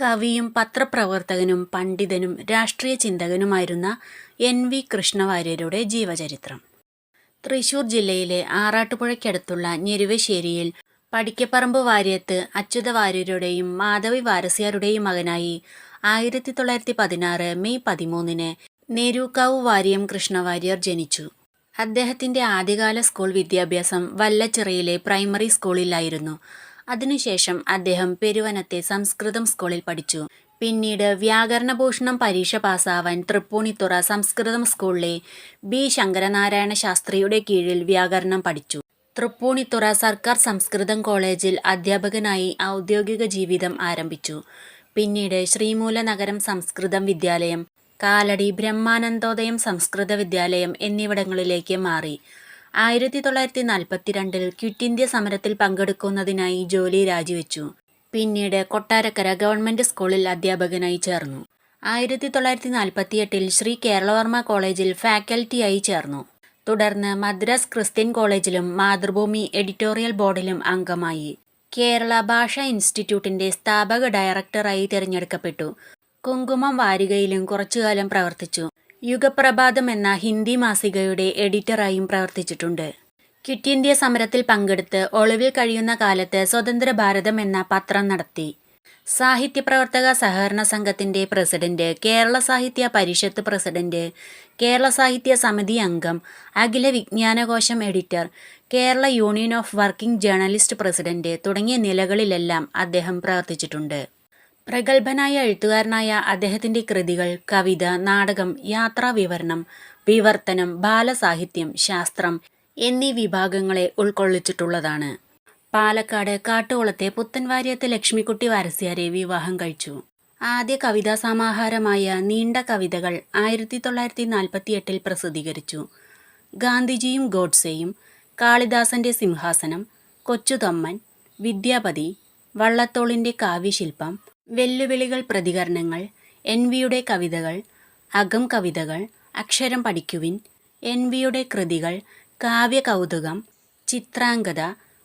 കവിയും പത്രപ്രവർത്തകനും പണ്ഡിതനും രാഷ്ട്രീയ ചിന്തകനുമായിരുന്ന എൻ വി കൃഷ്ണവാര്യരുടെ ജീവചരിത്രം. തൃശൂർ ജില്ലയിലെ ആറാട്ടുപുഴയ്ക്കടുത്തുള്ള ഞെരുവശ്ശേരിയിൽ പടിക്കപ്പറമ്പ് വാര്യത്ത് അച്യുത വാര്യരുടെയും മാധവി വാരസ്യാരുടെയും മകനായി ആയിരത്തി തൊള്ളായിരത്തി പതിനാറ് മെയ് പതിമൂന്നിന് നേരൂക്കാവ് വാര്യം കൃഷ്ണവാര്യർ ജനിച്ചു. അദ്ദേഹത്തിന്റെ ആദ്യകാല സ്കൂൾ വിദ്യാഭ്യാസം വല്ലച്ചിറയിലെ പ്രൈമറി സ്കൂളിലായിരുന്നു. അതിനുശേഷം അദ്ദേഹം പെരുവനത്തെ സംസ്കൃതം സ്കൂളിൽ പഠിച്ചു. പിന്നീട് വ്യാകരണഭൂഷണം പരീക്ഷ പാസ്സാവാൻ തൃപ്പൂണിത്തുറ സംസ്കൃതം സ്കൂളിലെ ബി. ശങ്കരനാരായണ ശാസ്ത്രിയുടെ കീഴിൽ വ്യാകരണം പഠിച്ചു. തൃപ്പൂണിത്തുറ സർക്കാർ സംസ്കൃതം കോളേജിൽ അധ്യാപകനായി ഔദ്യോഗിക ജീവിതം ആരംഭിച്ചു. പിന്നീട് ശ്രീമൂലനഗരം സംസ്കൃതം വിദ്യാലയം കാലടി ബ്രഹ്മാനന്ദോദയം സംസ്കൃത വിദ്യാലയം എന്നിവിടങ്ങളിലേക്ക് മാറി. ആയിരത്തി തൊള്ളായിരത്തി നാൽപ്പത്തിരണ്ടിൽ ക്വിറ്റ് ഇന്ത്യ സമരത്തിൽ പങ്കെടുക്കുന്നതിനായി ജോലി രാജിവെച്ചു. പിന്നീട് കൊട്ടാരക്കര ഗവൺമെന്റ് സ്കൂളിൽ അധ്യാപകനായി ചേർന്നു. ആയിരത്തി തൊള്ളായിരത്തി നാൽപ്പത്തിയെട്ടിൽ ശ്രീ കേരളവർമ്മ കോളേജിൽ ഫാക്കൽറ്റിയായി ചേർന്നു. തുടർന്ന് മദ്രാസ് ക്രിസ്ത്യൻ കോളേജിലും മാതൃഭൂമി എഡിറ്റോറിയൽ ബോർഡിലും അംഗമായി. കേരള ഭാഷാ ഇൻസ്റ്റിറ്റ്യൂട്ടിന്റെ സ്ഥാപക ഡയറക്ടറായി തിരഞ്ഞെടുക്കപ്പെട്ടു. കുങ്കുമം വാരികയിലും കുറച്ചുകാലം പ്രവർത്തിച്ചു. യുഗപ്രഭാതം എന്ന ഹിന്ദി മാസികയുടെ എഡിറ്ററായും പ്രവർത്തിച്ചിട്ടുണ്ട്. ക്വിറ്റ് ഇന്ത്യ സമരത്തിൽ പങ്കെടുത്ത് ഒളിവിൽ കഴിയുന്ന കാലത്ത് സ്വതന്ത്ര ഭാരതം എന്ന പത്രം നടത്തി. സാഹിത്യ പ്രവർത്തക സഹകരണ സംഘത്തിന്റെ പ്രസിഡന്റ് കേരള സാഹിത്യ പരിഷത്ത് പ്രസിഡന്റ് കേരള സാഹിത്യ സമിതി അംഗം Akhila Vijnanakosham editor Kerala union of working journalist president തുടങ്ങിയ നിലകളിലെല്ലാം അദ്ദേഹം പ്രവർത്തിച്ചിട്ടുണ്ട്. പ്രഗത്ഭനായ എഴുത്തുകാരനായ അദ്ദേഹത്തിന്റെ കൃതികൾ കവിത നാടകം യാത്രാവിവരണം വിവർത്തനം ബാലസാഹിത്യം ശാസ്ത്രം എന്നീ വിഭാഗങ്ങളെ ഉൾക്കൊള്ളിച്ചിട്ടുള്ളതാണ്. പാലക്കാട് കാട്ടുകുളത്തെ പുത്തൻവാര്യത്ത് ലക്ഷ്മിക്കുട്ടി വാരസ്യാരെ വിവാഹം കഴിച്ചു. ആദ്യ കവിതാ സമാഹാരമായ നീണ്ട കവിതകൾ ആയിരത്തി തൊള്ളായിരത്തി നാൽപ്പത്തി എട്ടിൽ പ്രസിദ്ധീകരിച്ചു. ഗാന്ധിജിയും ഗോഡ്സെയും കാളിദാസന്റെ സിംഹാസനം കൊച്ചുതമ്മൻ വിദ്യാപതി വള്ളത്തോളിന്റെ കാവ്യശില്പം വെല്ലുവിളികൾ പ്രതികരണങ്ങൾ എൻ വിയുടെ കവിതകൾ അകം കവിതകൾ അക്ഷരം പഠിക്കുവിൻ എൻ വിയുടെ കൃതികൾ കാവ്യകൗതുകം ചിത്രാംഗത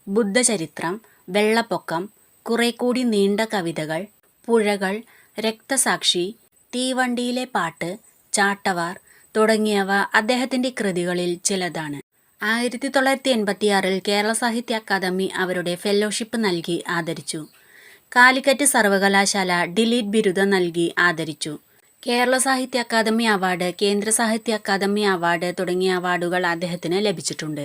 ബുദ്ധചരിത്രം വെള്ളപ്പൊക്കം കുറെ കൂടി നീണ്ട കവിതകൾ പുഴകൾ രക്തസാക്ഷി തീവണ്ടിയിലെ പാട്ട് ചാട്ടവാർ തുടങ്ങിയവ അദ്ദേഹത്തിന്റെ കൃതികളിൽ ചിലതാണ്. ആയിരത്തി തൊള്ളായിരത്തി എൺപത്തിയാറിൽ കേരള സാഹിത്യ അക്കാദമി അവരുടെ ഫെല്ലോഷിപ്പ് നൽകി ആദരിച്ചു. കാലിക്കറ്റ് സർവകലാശാല ഡിലീറ്റ് ബിരുദം നൽകി ആദരിച്ചു. കേരള സാഹിത്യ അക്കാദമി അവാർഡ് കേന്ദ്ര സാഹിത്യ അക്കാദമി അവാർഡ് തുടങ്ങിയ അവാർഡുകൾ അദ്ദേഹത്തിന് ലഭിച്ചിട്ടുണ്ട്.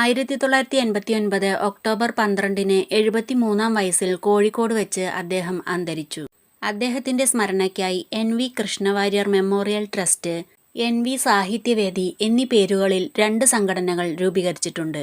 ആയിരത്തി തൊള്ളായിരത്തി എൺപത്തി ഒൻപത് ഒക്ടോബർ പന്ത്രണ്ടിന് എഴുപത്തി മൂന്നാം വയസ്സിൽ കോഴിക്കോട് വെച്ച് അദ്ദേഹം അന്തരിച്ചു. അദ്ദേഹത്തിന്റെ സ്മരണയ്ക്കായി N V Krishnawarrier memorial trust N V Sahityavedi എന്നീ പേരുകളിൽ രണ്ട് സംഘടനകൾ രൂപീകരിച്ചിട്ടുണ്ട്.